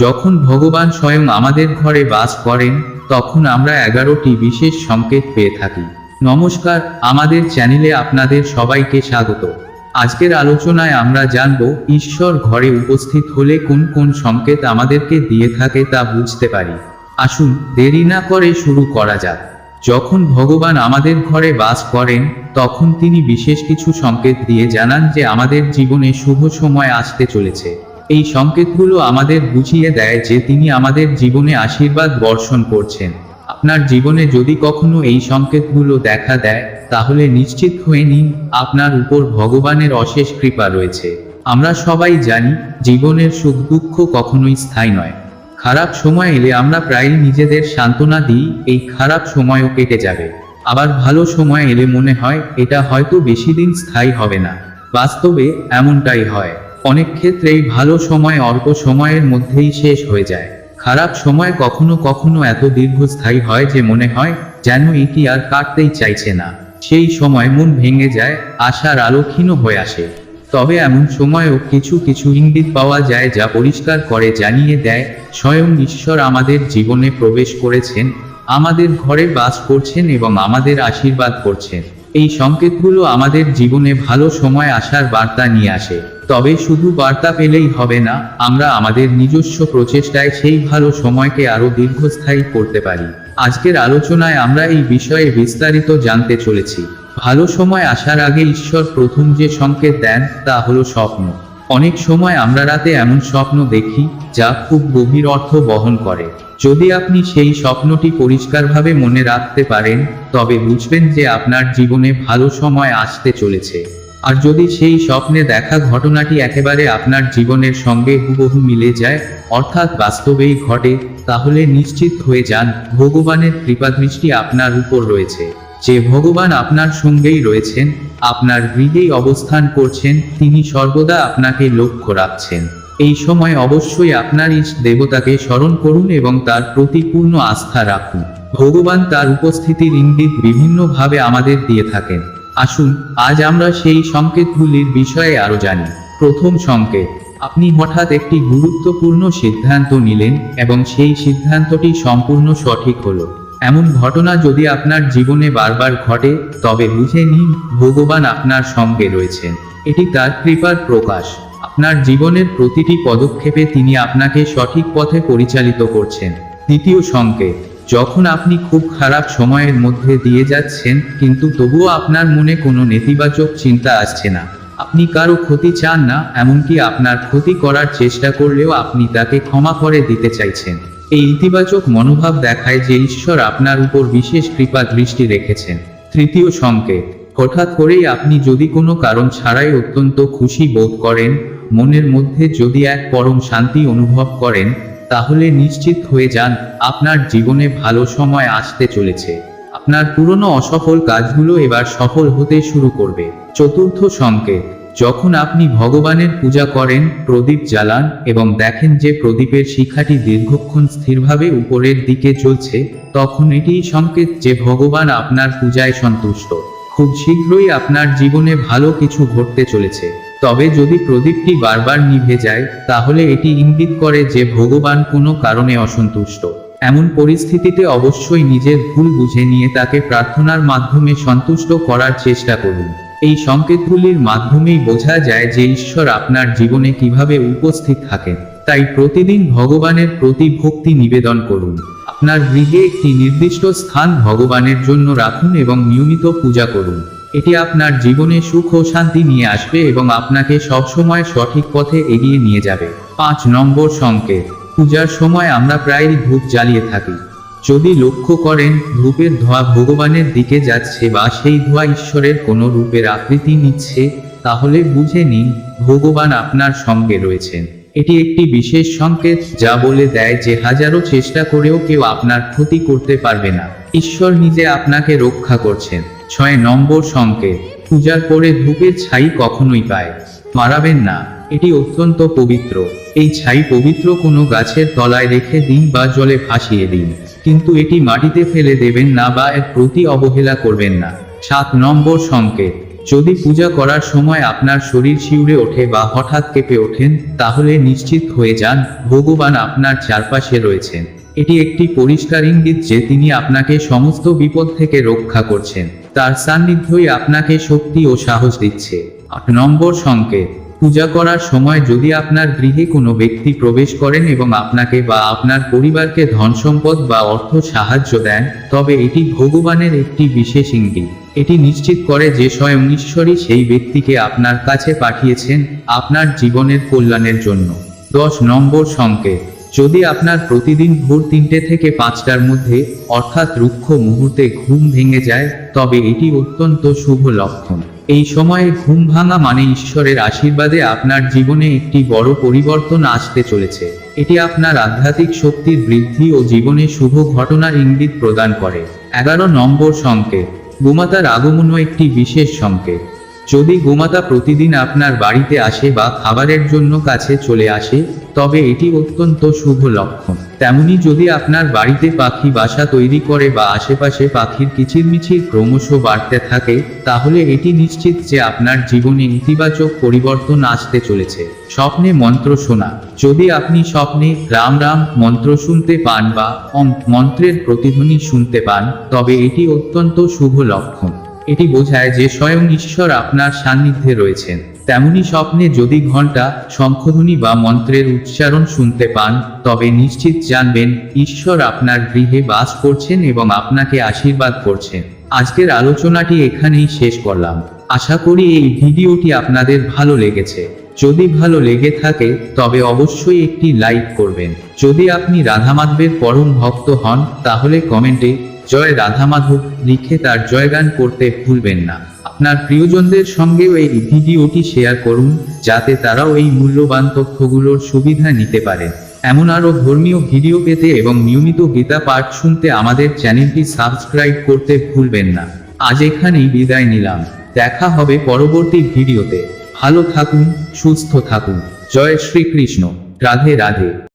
যখন ভগবান স্বয়ং আমাদের ঘরে বাস করেন, তখন আমরা এগারোটি বিশেষ সংকেত পেয়ে থাকি। নমস্কার, আমাদের চ্যানেলে আপনাদের সবাইকে স্বাগত। আজকের আলোচনায় আমরা জানব, ঈশ্বর ঘরে উপস্থিত হলে কোন কোন সংকেত আমাদেরকে দিয়ে থাকে তা বুঝতে পারি। আসুন, দেরি না করে শুরু করা যাক। যখন ভগবান আমাদের ঘরে বাস করেন, তখন তিনি বিশেষ কিছু সংকেত দিয়ে জানান যে আমাদের জীবনে শুভ সময় আসতে চলেছে। এই সংকেতগুলো আমাদের বুঝিয়ে দেয় যে তিনি আমাদের জীবনে আশীর্বাদ বর্ষণ করছেন। আপনার জীবনে যদি কখনো এই সংকেতগুলো দেখা দেয়, তাহলে নিশ্চিত হয়ে নিন, আপনার উপর ভগবানের অশেষ কৃপা রয়েছে। আমরা সবাই জানি, জীবনের সুখ দুঃখ কখনোই স্থায়ী নয়। খারাপ সময় এলে আমরা প্রায়ই নিজেদের সান্ত্বনা দিই, এই খারাপ সময়ও কেটে যাবে। আবার ভালো সময় এলে মনে হয়, এটা হয়তো বেশি দিন স্থায়ী হবে না। বাস্তবে এমনটাই হয়। অনেক ক্ষেত্রেই ভালো সময়, অল্প সময়ের মধ্যেই শেষ হয়ে যায়। খারাপ সময় কখনো কখনো এত দীর্ঘস্থায়ী হয় যে মনে হয় যেন এটি আর কাটতেই চাইছে না। সেই সময় মন ভেঙে যায়, আশার আলো ক্ষীণ হয়ে আসে। তবে এমন সময়ও কিছু কিছু ইঙ্গিত পাওয়া যায় যা পরিষ্কার করে, জানিয়ে দেয়, স্বয়ং ঈশ্বর আমাদের জীবনে প্রবেশ করেছেন, আমাদের ঘরে বাস করছেন এবং আমাদের আশীর্বাদ করছেন। এই সংকেতগুলো আমাদের জীবনে ভালো সময় আসার বার্তা নিয়ে আসে। তবে শুধু বার্তা পেলেই হবে না, আমরা আমাদের নিজস্ব প্রচেষ্টায় সেই ভালো সময়কে আরও দীর্ঘস্থায়ী করতে পারি। আজকের আলোচনায় আমরা এই বিষয়ে বিস্তারিত জানতে চলেছি। ভালো সময় আসার আগে ঈশ্বর প্রথম যে সংকেত দেন, তা হলো স্বপ্ন। অনেক সময় আমরা রাতে এমন স্বপ্ন দেখি, যা খুব গভীর অর্থ বহন করে। যদি আপনি সেই স্বপ্নটি পরিষ্কারভাবে মনে রাখতে পারেন, তবে বুঝবেন যে আপনার জীবনে ভালো সময় আসতে চলেছে। আর যদি সেই স্বপ্নে দেখা ঘটনাটি একেবারে আপনার জীবনের সঙ্গে হুবহু মিলে যায়, অর্থাৎ বাস্তবেই ঘটে, তাহলে নিশ্চিত হয়ে যান, ভগবানের কৃপাদৃষ্টি আপনার উপর রয়েছে। যে ভগবান আপনার সঙ্গেই রয়েছেন, আপনার গৃহেই অবস্থান করছেন, তিনি সর্বদা আপনাকে লক্ষ্য রাখছেন। এই সময় অবশ্যই আপনার ইষ্ট দেবতাকে স্মরণ করুন এবং তার প্রতি পূর্ণ আস্থা রাখুন। ভগবান তার উপস্থিতির ইঙ্গিত বিভিন্নভাবে আমাদের দিয়ে থাকেন। আসুন, আজ আমরা সেই সংকেতগুলির বিষয়ে আরও জানি। প্রথম সংকেত, আপনি হঠাৎ একটি গুরুত্বপূর্ণ সিদ্ধান্ত নিলেন এবং সেই সিদ্ধান্তটি সম্পূর্ণ সঠিক হলো। এমন ঘটনা যদি আপনার জীবনে বারবার ঘটে, তবে বুঝে নিন, ভগবান আপনার সঙ্গে রয়েছেন। এটি তার কৃপার প্রকাশ। আপনার জীবনের প্রতিটি পদক্ষেপে তিনি আপনাকে সঠিক পথে পরিচালিত করছেন। দ্বিতীয় সংকেত যখন আপনি খুব খারাপ সময়ের মধ্যে দিয়ে যাচ্ছেন, কিন্তু তবুও আপনার মনে কোনো নেতিবাচক চিন্তা আসছে না। আপনি কারও ক্ষতি চান না, এমনকি আপনার ক্ষতি করার চেষ্টা করলেও আপনি তাকে ক্ষমা করে দিতে চাইছেন। এই ইতিবাচক মনোভাব দেখায় যে ঈশ্বর আপনার উপর বিশেষ কৃপা দৃষ্টি রেখেছেন। তৃতীয় সংকেত, হঠাৎ করেই আপনি যদি কোনো কারণ ছাড়াই অত্যন্ত খুশি বোধ করেন, মনের মধ্যে যদি এক পরম শান্তি অনুভব করেন তাহলে নিশ্চিত হয়ে যান, আপনার জীবনে ভালো সময় আসতে চলেছে। আপনার পুরনো অসফল কাজগুলো এবার সফল হতে শুরু করবে। চতুর্থ সংকেত, যখন আপনি ভগবানের পূজা করেন, প্রদীপ জ্বালান এবং দেখেন যে প্রদীপের শিখাটি দীর্ঘক্ষণ স্থিরভাবে উপরের দিকে চলছে, তখন এটিই সংকেত যে ভগবান আপনার পূজায় সন্তুষ্ট। খুব শীঘ্রই আপনার জীবনে ভালো কিছু ঘটতে চলেছে। তবে যদি প্রদীপটি বারবার নিভে যায়, তাহলে এটি ইঙ্গিত করে যে ভগবান কোনো কারণে অসন্তুষ্ট। এমন পরিস্থিতিতে অবশ্যই নিজের ভুল বুঝে নিয়ে তাকে প্রার্থনার মাধ্যমে সন্তুষ্ট করার চেষ্টা করুন। এই সংকেতগুলির মাধ্যমেই বোঝা যায় যে ঈশ্বর আপনার জীবনে কীভাবে উপস্থিত থাকেন। তাই প্রতিদিন ভগবানের প্রতি ভক্তি নিবেদন করুন। আপনার গৃহে একটি নির্দিষ্ট স্থান ভগবানের জন্য রাখুন এবং নিয়মিত পূজা করুন। এটি আপনার জীবনে সুখ ও শান্তি নিয়ে আসবে এবং আপনাকে সবসময় সঠিক পথে এগিয়ে নিয়ে যাবে। পাঁচ নম্বর সংকেত, পূজার সময় আমরা প্রায়ই ধূপ জ্বালিয়ে থাকি। যদি লক্ষ্য করেন, ধূপের ধোঁয়া ভগবানের দিকে যাচ্ছে বা সেই ধোঁয়া ঈশ্বরের কোনো রূপের আকৃতি নিচ্ছে, তাহলে বুঝে নিন, ভগবান আপনার সঙ্গে রয়েছেন। এটি একটি বিশেষ সংকেত যা বলে দেয় যে হাজারো চেষ্টা করেও কেউ আপনার ক্ষতি করতে পারবে না। ঈশ্বর নিজে আপনাকে রক্ষা করছেন। ছয় নম্বর সংকেত। পূজার পরে ধূপের ছাই কখনোই পায়। মারাবেন না, এটি অত্যন্ত পবিত্র। এই ছাই পবিত্র কোনো গাছের তলায় রেখে দিন বা জলে ভাসিয়ে দিন। কিন্তু এটি মাটিতে ফেলে দেবেন না বা এর প্রতি অবহেলা করবেন না। সাত নম্বর সংকেত। যদি পূজা করার সময় আপনার শরীর শিউরে ওঠে বা হঠাৎ কেঁপে ওঠেন, তাহলে নিশ্চিত হয়ে যান, ভগবান আপনার চারপাশে রয়েছেন। এটি একটি পরিষ্কার ইঙ্গিত যে তিনি আপনাকে সমস্ত বিপদ থেকে রক্ষা করছেন। তার সান্নিধ্যই আপনাকে শক্তি ও সাহস দিচ্ছে। আট নম্বর সংকেত, পূজা করার সময় যদি আপনার গৃহে কোনো ব্যক্তি প্রবেশ করেন এবং আপনাকে বা আপনার পরিবারকে ধন সম্পদ বা অর্থ সাহায্য দেন, তবে এটি ভগবানের একটি বিশেষ ইঙ্গিত। এটি নিশ্চিত করে যে স্বয়ং ঈশ্বরই সেই ব্যক্তিকে আপনার কাছে পাঠিয়েছেন আপনার জীবনের কল্যাণের জন্য। দশ নম্বর সংকেত যদি আপনার প্রতিদিন ভোর তিনটে থেকে পাঁচটার মধ্যে অর্থাৎ রুক্ষ মুহূর্তে ঘুম ভেঙে যায়, তবে এটি অত্যন্ত শুভ লক্ষণ। এই সময়ে ঘুম ভাঙা মানে ঈশ্বরের আশীর্বাদে আপনার জীবনে একটি বড় পরিবর্তন আসতে চলেছে। এটি আপনার আধ্যাত্মিক শক্তির বৃদ্ধি ও জীবনে শুভ ঘটনার ইঙ্গিত প্রদান করে। এগারো নম্বর সংকেত। গোমাতার আগমনও একটি বিশেষ সংকেত। যদি গোমাতা প্রতিদিন আপনার বাড়িতে আসে বা খাবারের জন্য কাছে চলে আসে, তবে এটি অত্যন্ত শুভ লক্ষণ। তেমনি যদি আপনার বাড়িতে পাখি বাসা তৈরি করে বা আশেপাশে পাখির কিচিরমিচির ক্রমশ বাড়তে থাকে, তাহলে এটি নিশ্চিত যে আপনার জীবনে ইতিবাচক পরিবর্তন আসতে চলেছে। স্বপ্নে মন্ত্র শোনা। যদি আপনি স্বপ্নে রাম রাম মন্ত্র শুনতে পান বা অম মন্ত্রের প্রতিধ্বনি শুনতে পান, তবে এটি অত্যন্ত শুভ লক্ষণ। এটি বোঝায় যে স্বয়ং ঈশ্বর আপনার সান্নিধ্যে রয়েছেন। তেমনি স্বপ্নে যদি ঘণ্টা শঙ্খধ্বনি বা মন্ত্রের উচ্চারণ শুনতে পান, তবে নিশ্চিত জানবেন ঈশ্বর আপনার গৃহে বাস করছেন এবং আপনাকে আশীর্বাদ করছেন। আজকের আলোচনাটি এখানেই শেষ করলাম। আশা করি এই ভিডিওটি আপনাদের ভালো লেগেছে। যদি ভালো লেগে থাকে, তবে অবশ্যই একটি লাইক করবেন। যদি আপনি রাধামাধবের পরম ভক্ত হন, তাহলে কমেন্টে জয় রাধা মাধব, লিখে তার জয়গান করতে ভুলবেন না। আপনার প্রিয়জনদের সঙ্গেও এই ভিডিওটি শেয়ার করুন, যাতে তারাও এই মূল্যবান তথ্যগুলোর সুবিধা নিতে পারেন। এমন আরও ধর্মীয় ভিডিও পেতে এবং নিয়মিত গীতা পাঠ শুনতে আমাদের চ্যানেলটি সাবস্ক্রাইব করতে ভুলবেন না। আজ এখানেই বিদায় নিলাম। দেখা হবে পরবর্তী ভিডিওতে। ভালো থাকুন, সুস্থ থাকুন। জয় শ্রীকৃষ্ণ। রাধে রাধে।